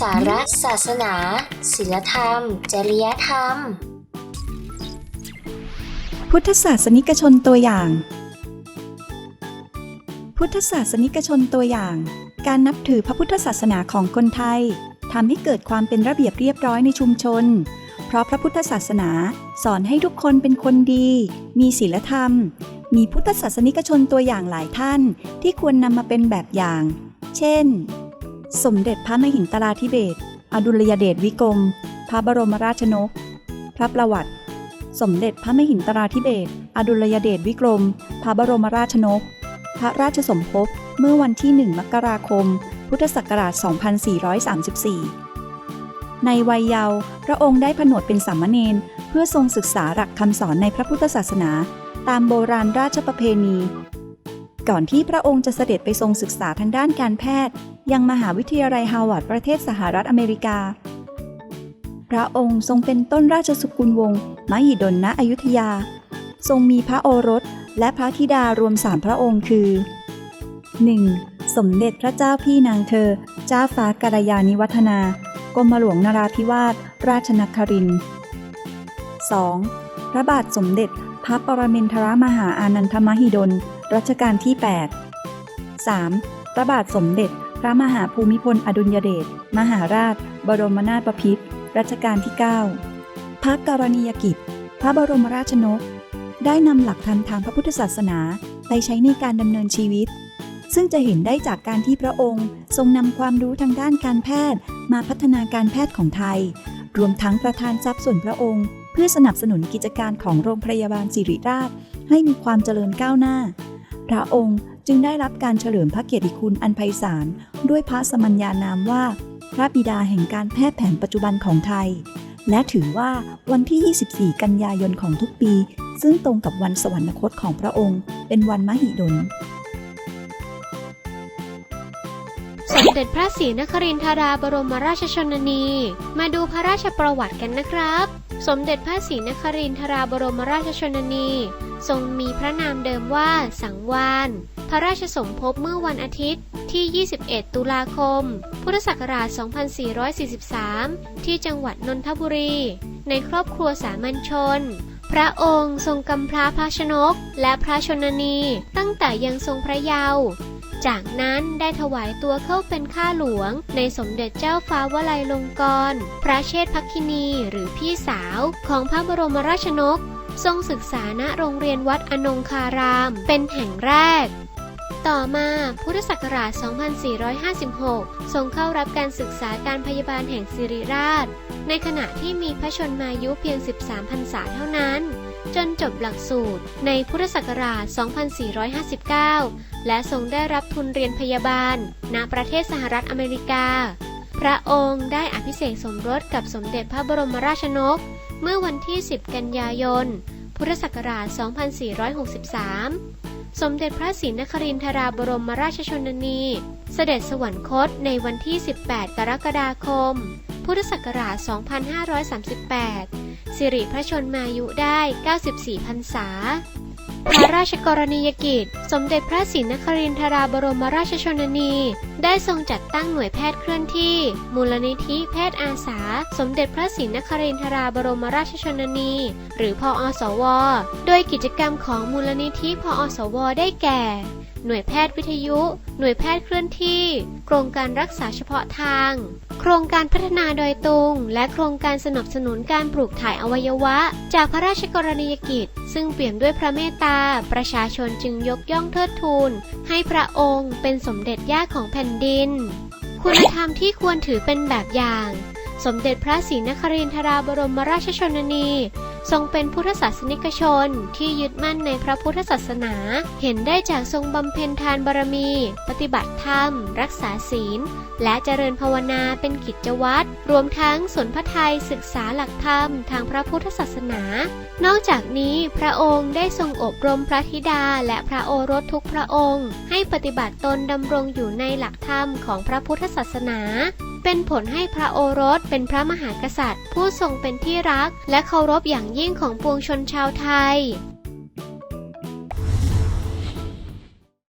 สาระศาสนา ศิลธรรม จริยธรรม พุทธศาสนิกชนตัวอย่าง พุทธศาสนิกชนตัวอย่าง การนับถือพระพุทธศาสนาของคนไทยทำให้เกิดความเป็นระเบียบเรียบร้อยในชุมชน เพราะพระพุทธศาสนาสอนให้ทุกคนเป็นคนดี มีศีลธรรม มีพุทธศาสนิกชนตัวอย่างหลายท่านที่ควรนำมาเป็นแบบอย่าง เช่น สมเด็จพระมหินตราธิเบศรอดุลยเดชวิกรม พระบรมราชนก พระประวัติ สมเด็จพระมหินตราธิเบศรอดุลยเดชวิกรม พระบรมราชนก พระราชสมภพ เมื่อวันที่ 1 มกราคม พุทธศักราช 2434 ในวัยเยาว์ พระองค์ได้ผนวดเป็นสามเณรเพื่อทรงศึกษาหลักคำสอนในพระพุทธศาสนา ตามโบราณราชประเพณี ก่อนที่พระองค์จะเสด็จไปทรงศึกษาทางด้านการแพทย์ ยังมหาวิทยาลัยฮาวาดประเทศสหรัฐอเมริกา พระองค์ทรงเป็นต้นราชสกุลวงศ์มหิดลณอยุธยา ทรงมีพระโอรสและพระธิดารวมสามพระองค์คือ 1. สมเด็จพระเจ้าพี่นางเธอ เจ้าฟ้ากรยานิวัฒนากรมหลวงนราธิวาสราชนครินทร์ 2. พระบาทสมเด็จ พระปรมินทรมหาอานันทมหิดล รัชกาลที่ 8 3. พระบาทสมเด็จ พระมหาภูมิพลอดุลยเดช มหาราช บรมนาถบพิตรรัชกาลที่ 9 พระกรณียกิจ พระบรมราชนก ได้นำหลักธรรมทางพระพุทธศาสนาไปใช้ในการดำเนินชีวิต ซึ่งจะเห็นได้จากการที่พระองค์ทรงนำความรู้ทางด้านการแพทย์ มาพัฒนาการแพทย์ของไทย รวมทั้งประทานทรัพย์ส่วนพระองค์ เพื่อสนับสนุนกิจการของโรงพยาบาลสิริราช ให้มีความเจริญก้าวหน้า พระองค์จึงได้รับการเฉลิมพระเกียรติคุณอันไพศาลด้วยพระสมัญญานามว่า พระบิดาแห่งการแพทย์แผนปัจจุบันของไทย และถือว่าวันที่ 24 กันยายนของทุกปี ซึ่งตรงกับวันสวรรคตของพระองค์ เป็นวันมหิดล เด็จพระศรีนครินทราบรมราชชนนี มาดูพระราชประวัติกันนะครับ สมเด็จพระศรีนครินทราบรมราชชนนี ทรงมีพระนามเดิมว่าสังวานพระราชสมภพเมื่อวันอาทิตย์ที่ 21 ตุลาคม พุทธศักราช 2443 ที่จังหวัดนนทบุรี ในครอบครัวสามัญชน พระองค์ทรงกำพร้าพระชนก และพระชนนี ตั้งแต่ยังทรงพระเยาว์ จากนั้นได้ถวายตัวเข้าเป็นข้าหลวง ในสมเด็จเจ้าฟ้าวลัยลงกรณ์พระเชษฐพักคินีหรือพี่สาวของพระบรมราชนก ทรงศึกษาณโรงเรียนวัดอนงคาราม เป็นแห่งแรก ต่อมาพุทธศักราช 2456 ทรงเข้ารับการศึกษาการพยาบาลแห่งสิริราช ในขณะที่มีพระชนมายุเพียง 13 พรรษาเท่านั้น จนจบหลักสูตรในพุทธศักราช 2459 และทรงได้รับทุนเรียนพยาบาล ณ ประเทศสหรัฐอเมริกา พระองค์ได้อภิเษกสมรสกับสมเด็จพระบรมราชนก เมื่อวันที่ 10 กันยายน พุทธศักราช 2463 สมเด็จพระศรีนครินทราบรมราชชนนี เสด็จสวรรคตในวันที่ 18 กรกฎาคม พุทธศักราช 2538 สิริพระชนมายุได้ 94 พรรษา พระราชกรณียกิจ สมเด็จพระศรีนครินทราบรมราชชนนี ได้ทรงจัดตั้งหน่วยแพทย์เคลื่อนที่ มูลนิธิแพทย์อาสา สมเด็จพระศรีนครินทราบรมราชชนนี หรือพออสว โดยกิจกรรมของมูลนิธิพออสว ได้แก่ หน่วยแพทย์วิทยุ หน่วยแพทย์เคลื่อนที่ โครงการรักษาเฉพาะทาง โครงการพัฒนาโดยตรงและโครงการสนับสนุนการปลูกถ่ายอวัยวะ จากพระราชกรณียกิจ ซึ่งเปี่ยมด้วยพระเมตตา ประชาชนจึงยกย่องเทิดทูน ให้พระองค์เป็นสมเด็จย่าของแผ่นดิน คุณธรรมที่ควรถือเป็นแบบอย่าง สมเด็จพระศรีนครินทราบรมราชชนนี ทรงเป็นพุทธศาสนิกชนที่ยึดมั่นในพระพุทธศาสนา เห็นได้จากทรงบำเพ็ญทานบารมี ปฏิบัติธรรม รักษาศีล และเจริญภาวนาเป็นกิจวัตร รวมทั้งสนพระไทยศึกษาหลักธรรมทางพระพุทธศาสนา นอกจากนี้พระองค์ได้ทรงอบรมพระธิดาและพระโอรสทุกพระองค์ ให้ปฏิบัติตนดำรงอยู่ในหลักธรรมของพระพุทธศาสนา เป็นผลให้พระโอรสเป็นพระมหากษัตริย์ ผู้ทรงเป็นที่รักและเคารพอย่างยิ่งของปวงชนชาวไทย